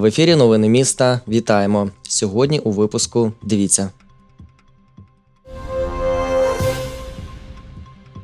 В ефірі Новини міста. Вітаємо. Сьогодні у випуску дивіться.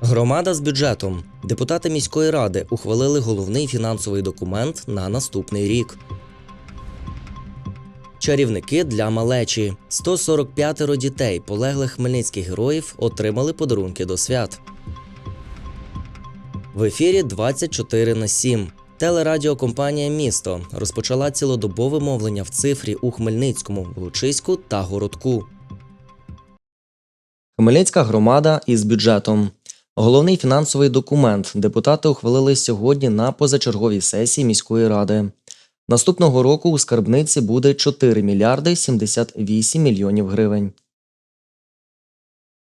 Громада з бюджетом. Депутати міської ради ухвалили головний фінансовий документ на наступний рік. Чарівники для малечі. 145 дітей, полеглих хмельницьких героїв, отримали подарунки до свят. В ефірі 24 на 7. Телерадіокомпанія Місто розпочала цілодобове мовлення в цифрі у Хмельницькому, Лучиську та Городку. Хмельницька громада із бюджетом. Головний фінансовий документ депутати ухвалили сьогодні на позачерговій сесії міської ради. Наступного року у скарбниці буде 4 мільярди 78 мільйонів гривень.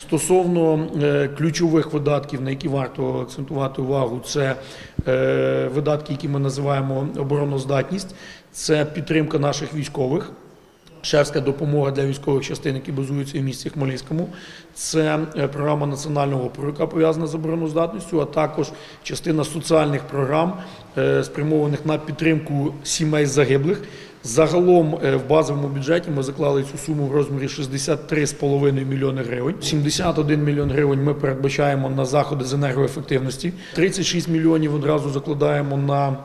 Стосовно е, ключових видатків, на які варто акцентувати увагу, це е, видатки, які ми називаємо обороноздатність, це підтримка наших військових. Шефська допомога для військових частин, які базуються в місті Хмельницькому, це е, програма національного опору, яка пов'язана з обороноздатністю, а також частина соціальних програм, е, спрямованих на підтримку сімей загиблих. Загалом е, в базовому бюджеті ми заклали цю суму в розмірі 63,5 мільйони гривень. 71 мільйон гривень ми передбачаємо на заходи з енергоефективності. 36 мільйонів одразу закладаємо на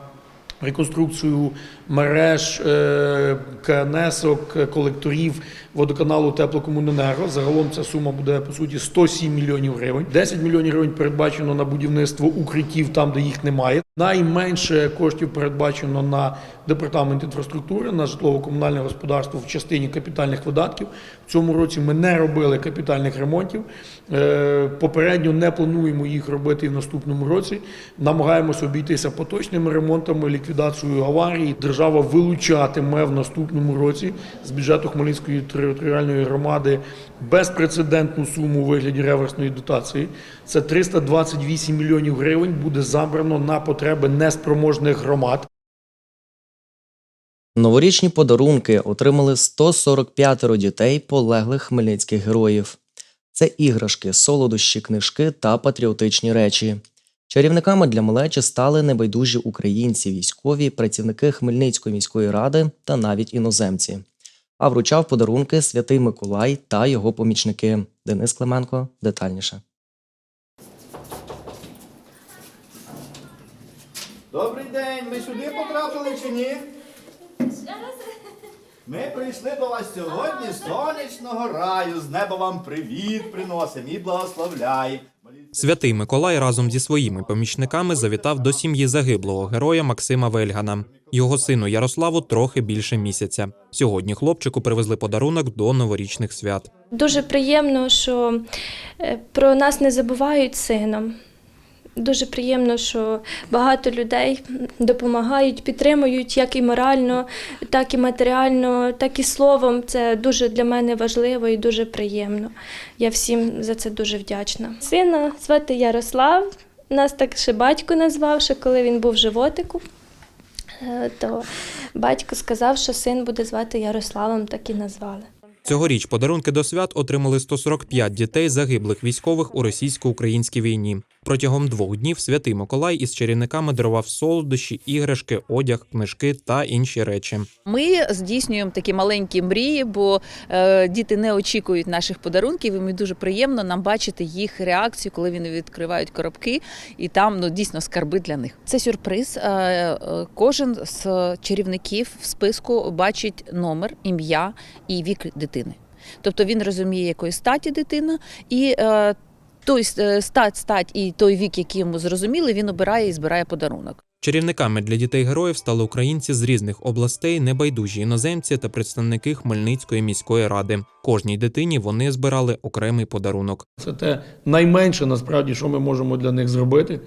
реконструкцію мереж, е, КНСок, е, колекторів водоканалу Теплокомуненерго. Загалом ця сума буде по суті 107 мільйонів гривень. 10 мільйонів гривень передбачено на будівництво укриттів там, де їх немає. Найменше коштів передбачено на департамент інфраструктури, на житлово-комунальне господарство в частині капітальних видатків. В цьому році ми не робили капітальних ремонтів. Е, Попередньо не плануємо їх робити і в наступному році. Намагаємося обійтися поточними ремонтами, ліквідацією аварій. Держава вилучатиме в наступному році з бюджету Хмельницької територіальної громади безпрецедентну суму у вигляді реверсної дотації. Це 328 мільйонів гривень буде забрано на потреби неспроможних громад. Новорічні подарунки отримали 145 дітей полеглих хмельницьких героїв. Це іграшки, солодощі, книжки та патріотичні речі. Чарівниками для малечі стали небайдужі українці, військові, працівники Хмельницької міської ради та навіть іноземці. А вручав подарунки святий Миколай та його помічники. Денис Клименко детальніше. Добрий день, ми сюди потрапили чи ні? Ми прийшли до вас сьогодні з сонячного раю. З неба вам привіт приносимо і благословляємо. Святий Миколай разом зі своїми помічниками завітав до сім'ї загиблого героя Максима Вельгана. Його сину Ярославу трохи більше місяця. Сьогодні хлопчику привезли подарунок до новорічних свят. Дуже приємно, що е, про нас не забувають сином. Дуже приємно, що багато людей допомагають, підтримують як і морально, так і матеріально, так і словом. Це дуже для мене важливо і дуже приємно. Я всім за це дуже вдячна. Сина звати Ярослав. Нас так ще батько назвав, ще коли він був в животику. Е, То батько сказав, що син буде звати Ярославом, так і назвали. Цьогоріч подарунки до свят отримали 145 дітей загиблих військових у російсько-українській війні. Протягом двох днів святий Миколай із чарівниками дарував солодощі, іграшки, одяг, книжки та інші речі. Ми здійснюємо такі маленькі мрії, бо е, діти не очікують наших подарунків. І мені дуже приємно нам бачити їх реакцію, коли вони відкривають коробки, і там ну дійсно скарби для них. Це сюрприз. Е, е, Кожен з чарівників в списку бачить номер, ім'я і вік дитини. Тобто він розуміє, якої статі дитина, і е, той е, стать, стать і той вік, який йому зрозуміли, він обирає і збирає подарунок. Чарівниками для дітей героїв стали українці з різних областей, небайдужі іноземці та представники Хмельницької міської ради. Кожній дитині вони збирали окремий подарунок. Це те найменше насправді, що ми можемо для них зробити,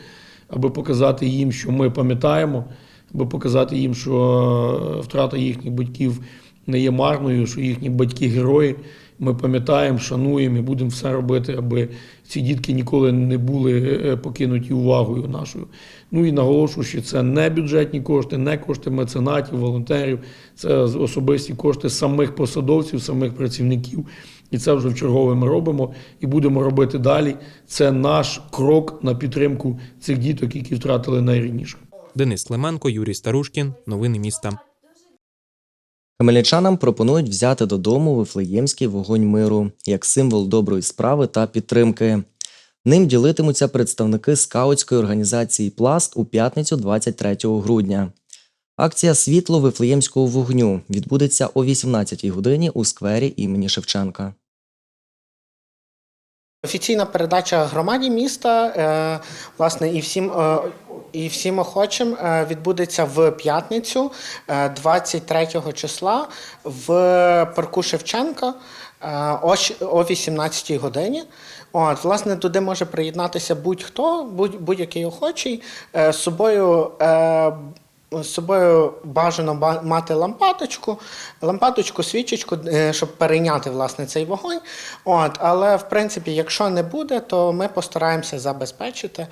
аби показати їм, що ми пам'ятаємо, аби показати їм, що е, втрата їхніх батьків не є марною, що їхні батьки герої, ми пам'ятаємо, шануємо і будемо все робити, аби ці дітки ніколи не були е, покинуті увагою нашою. Ну і наголошую, що це не бюджетні кошти, не кошти меценатів, волонтерів, це особисті кошти самих посадовців, самих працівників. І це вже в чергове ми робимо і будемо робити далі. Це наш крок на підтримку цих діток, які втратили найрідніше. Денис Клименко, Юрій Старушкін. Новини міста. Хмельничанам пропонують взяти додому Вифлеємський вогонь миру як символ доброї справи та підтримки. Ним ділитимуться представники скаутської організації Пласт у п'ятницю 23 грудня. Акція Світло Вифлеємського вогню відбудеться о 18 годині у сквері імені Шевченка. Офіційна передача громаді міста, е, власне, і всім, е, і всім охочим е, відбудеться в п'ятницю, е, 23 числа, в парку Шевченка о щ- о 18 годині. От, власне, туди може приєднатися будь-хто, будь- будь-який охочий. З собою з собою бажано ба- мати лампадочку, лампадочку, свічечку, е, щоб перейняти власне цей вогонь. От, але в принципі, якщо не буде, то ми постараємося забезпечити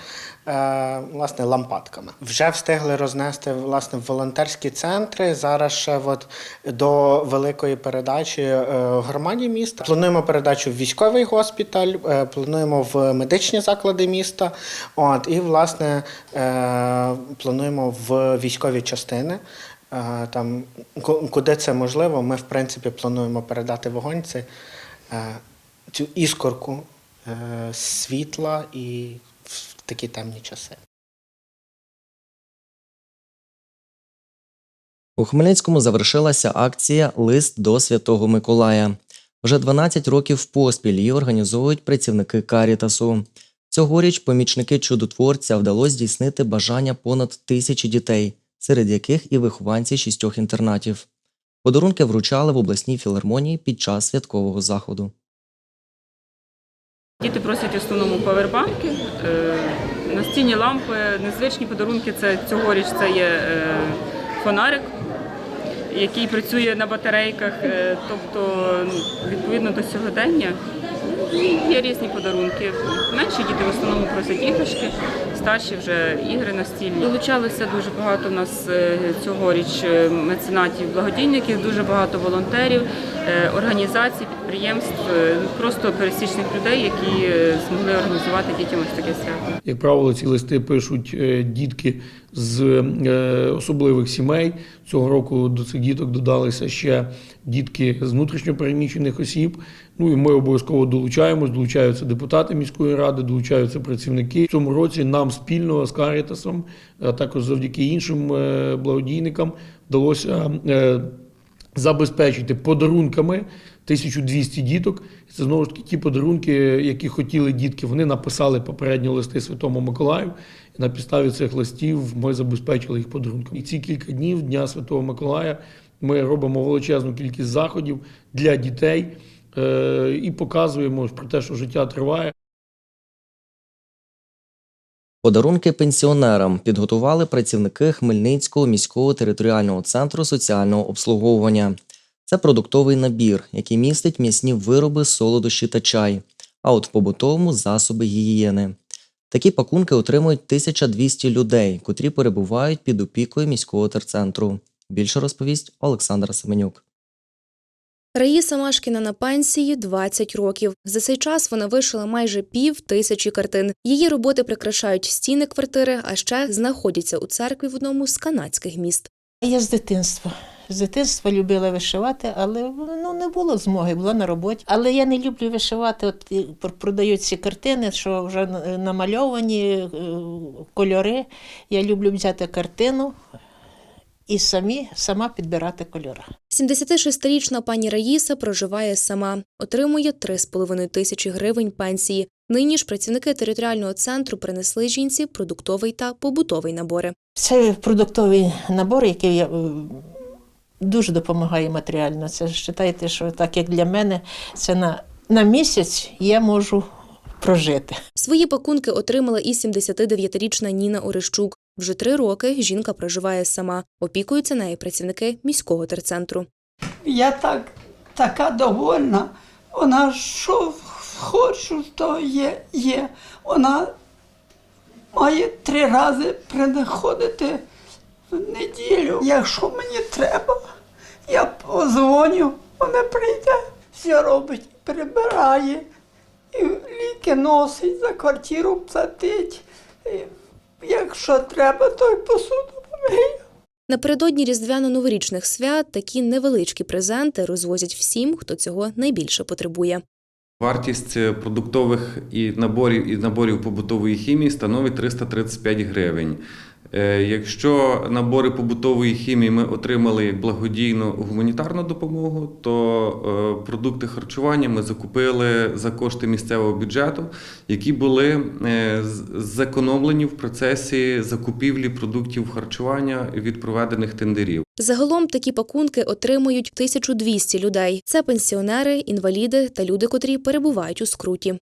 е, власне лампадками. Вже встигли рознести власне волонтерські центри. Зараз ще от до великої передачі е, громаді міста. Плануємо передачу в військовий госпіталь, е, плануємо в медичні заклади міста. От і власне е, плануємо в військові частини. Е, Там куди це можливо, ми в принципі плануємо передати вогонь. Це е, цю іскорку е, світла і в такі темні часи. У Хмельницькому завершилася акція Лист до Святого Миколая. Вже 12 років поспіль її організовують працівники Карітасу. Цьогоріч помічники чудотворця вдалося здійснити бажання понад тисячі дітей, серед яких і вихованці шістьох інтернатів. Подарунки вручали в обласній філармонії під час святкового заходу. Діти просять в основному павербанки, е, настінні лампи, незвичні подарунки. Це цьогоріч це є е, фонарик, який працює на батарейках, е, тобто ну, відповідно до сьогодення. Є різні подарунки. Менші діти в основному просять іграшки, старші вже ігри настільні. Долучалося дуже багато в нас е, цьогоріч е, меценатів, благодійників, дуже багато волонтерів, е, організацій, підприємств, просто пересічних людей, які змогли організувати дітям ось таке свято. Як правило, ці листи пишуть дітки з особливих сімей. Цього року до цих діток додалися ще дітки з внутрішньопереміщених осіб. Ну і ми обов'язково долучаємось, долучаються депутати міської ради, долучаються працівники. В цьому році нам спільно з Карітасом, а також завдяки іншим е, благодійникам, вдалося е, забезпечити подарунками 1200 діток. Це знову ж таки ті подарунки, які хотіли дітки. Вони написали попередні листи Святому Миколаю. І на підставі цих листів ми забезпечили їх подарунками. І ці кілька днів Дня Святого Миколая ми робимо величезну кількість заходів для дітей і показуємо про те, що життя триває. Подарунки пенсіонерам підготували працівники Хмельницького міського територіального центру соціального обслуговування. Це продуктовий набір, який містить м'ясні вироби, солодощі та чай, а от в побутовому засоби гігієни. Такі пакунки отримують 1200 людей, котрі перебувають під опікою міського терцентру. Більше розповість Олександра Семенюк. Раїса Машкіна на пенсії 20 років. За цей час вона вишила майже пів тисячі картин. Її роботи прикрашають стіни квартири, а ще знаходяться у церкві в одному з канадських міст. Я з дитинства. З дитинства любила вишивати, але ну, не було змоги, була на роботі. Але я не люблю вишивати. От продають ці картини, що вже намальовані е, кольори. Я люблю взяти картину і самі, сама підбирати кольори. 76-річна пані Раїса проживає сама, отримує 3,5 тисячі гривень пенсії. Нині ж працівники територіального центру принесли жінці продуктовий та побутовий набори. Це продуктовий набор, який я, е, дуже допомагає матеріально. Це вважайте, що так як для мене, це на, на місяць я можу прожити. Свої пакунки отримала і 79-річна Ніна Орещук. Вже три роки жінка проживає сама. Опікуються нею працівники міського терцентру. Я так така довольна. Вона що хочу, то є, є. Вона має три рази приходити в неділю. Якщо мені треба, я позвоню, вона прийде, все робить, прибирає, і ліки носить, за квартиру платить. Якщо треба, то й посуду помию. Напередодні різдвяно-новорічних свят такі невеличкі презенти розвозять всім, хто цього найбільше потребує. Вартість е, продуктових і наборів і наборів побутової хімії становить 335 гривень. Е, Якщо набори побутової хімії ми отримали як благодійну гуманітарну допомогу, то е, продукти харчування ми закупили за кошти місцевого бюджету, які були е, зекономлені в процесі закупівлі продуктів харчування від проведених тендерів. Загалом такі пакунки отримують 1200 людей. Це пенсіонери, інваліди та люди, котрі перебувають у скруті.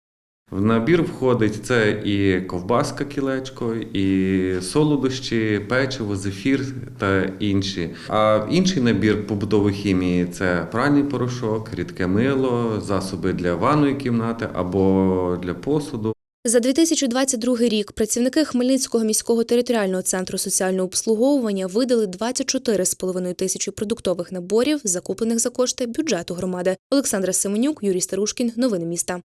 В набір входить це і ковбаска кілечко, і солодощі, печиво, зефір та інші. А інший набір побутової хімії це пральний порошок, рідке мило, засоби для ванної кімнати або для посуду. За 2022 рік працівники Хмельницького міського територіального центру соціального обслуговування видали 24,5 тисячі продуктових наборів, закуплених за кошти бюджету громади. Олександра Семенюк, Юрій Старушкін. Новини міста.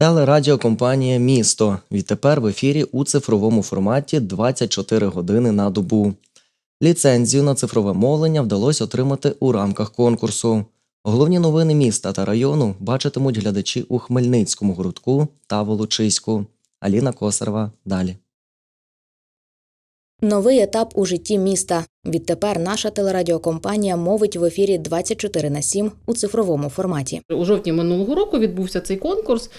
Телерадіокомпанія Місто відтепер в ефірі у цифровому форматі 24 години на добу. Ліцензію на цифрове мовлення вдалося отримати у рамках конкурсу. Головні новини міста та району бачитимуть глядачі у Хмельницькому городку та Волочиську. Аліна Косарова далі. Новий етап у житті міста. Відтепер наша телерадіокомпанія мовить в ефірі 24 на 7 у цифровому форматі. У жовтні минулого року відбувся цей конкурс.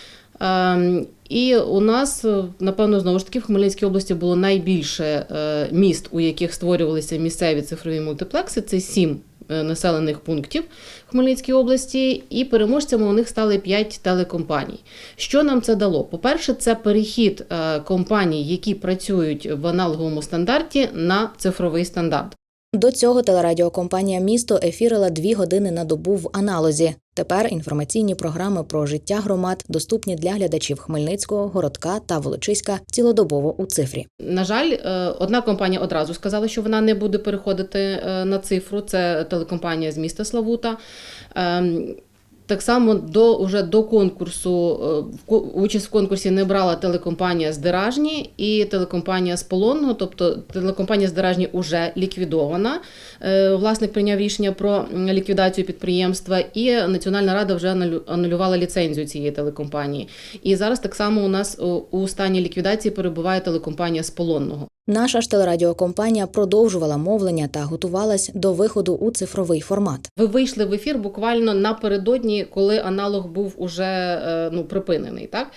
Ем, І у нас, е, напевно, знову ж таки в Хмельницькій області було найбільше е, міст, у яких створювалися місцеві цифрові мультиплекси. Це сім е, населених пунктів в Хмельницькій області, і переможцями у них стали п'ять телекомпаній. Що нам це дало? По-перше, це перехід компаній, які працюють в аналоговому стандарті, на цифровий стандарт. До цього телерадіокомпанія Місто ефірила дві години на добу в аналозі. Тепер інформаційні програми про життя громад доступні для глядачів Хмельницького, Городка та Волочиська цілодобово у цифрі. На жаль, е, одна компанія одразу сказала, що вона не буде переходити е, на цифру. Це телекомпанія з міста Славута. Так само до уже до конкурсу е, в участь в конкурсі не брала телекомпанія з Деражні і телекомпанія з Полонного. Тобто телекомпанія з Деражні вже ліквідована. Е, Власник прийняв рішення про ліквідацію підприємства, і Національна рада вже анулю- анулювала ліцензію цієї телекомпанії. І зараз так само у нас у стані ліквідації перебуває телекомпанія з Полонного. Наша ж телерадіокомпанія продовжувала мовлення та готувалась до виходу у цифровий формат. Ви вийшли в ефір буквально напередодні, коли аналог був уже е, ну, припинений. Так?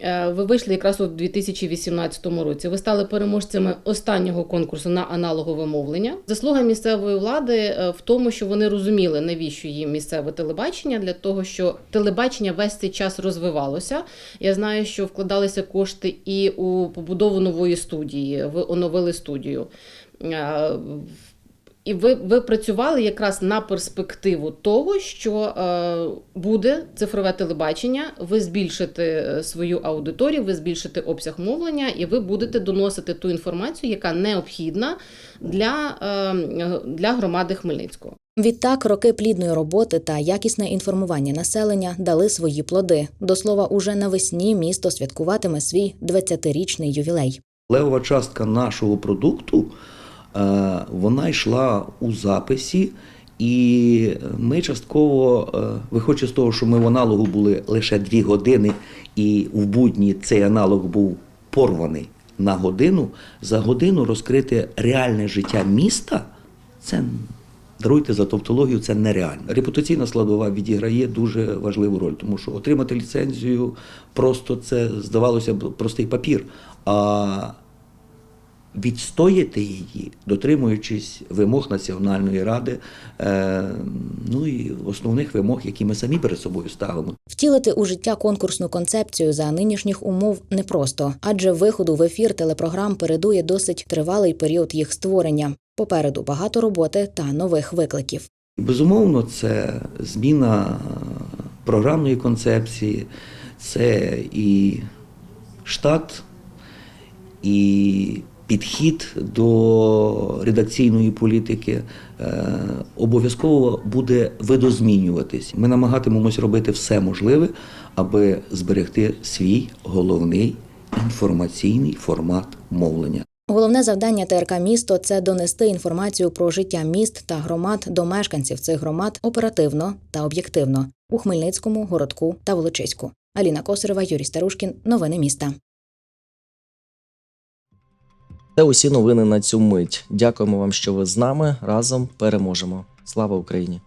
Е, Ви вийшли якраз у 2018 році. Ви стали переможцями останнього конкурсу на аналогове мовлення. Заслуга місцевої влади е, в тому, що вони розуміли, навіщо їм місцеве телебачення, для того, що телебачення весь цей час розвивалося. Я знаю, що вкладалися кошти і у побудову нової студії. Ви оновили студію. І ви, ви працювали якраз на перспективу того, що е, буде цифрове телебачення, ви збільшите е, свою аудиторію, ви збільшите обсяг мовлення, і ви будете доносити ту інформацію, яка необхідна для, е, для громади Хмельницького. Відтак, роки плідної роботи та якісне інформування населення дали свої плоди. До слова, уже навесні місто святкуватиме свій 20-річний ювілей. Левова частка нашого продукту вона йшла у записі, і ми частково, е, виходячи з того, що ми в аналогу були лише дві години, і в будні цей аналог був порваний на годину, за годину розкрити реальне життя міста це. Даруйте за тавтологію, це нереально. Репутаційна складова відіграє дуже важливу роль, тому що отримати ліцензію просто це здавалося б простий папір. А відстояти її, дотримуючись вимог Національної ради, е, ну і основних вимог, які ми самі перед собою ставимо. Втілити у життя конкурсну концепцію за нинішніх умов непросто, адже виходу в ефір телепрограм передує досить тривалий період їх створення. Попереду багато роботи та нових викликів. Безумовно, це зміна програмної концепції, це і штат, і підхід до редакційної політики е, обов'язково буде видозмінюватись. Ми намагатимемось робити все можливе, аби зберегти свій головний інформаційний формат мовлення. Головне завдання ТРК місто це донести інформацію про життя міст та громад до мешканців цих громад оперативно та об'єктивно у Хмельницькому, Городку та Волочиську. Аліна Косарева, Юрій Старушкін. Новини міста. Це усі новини на цю мить. Дякуємо вам, що ви з нами разом переможемо. Слава Україні!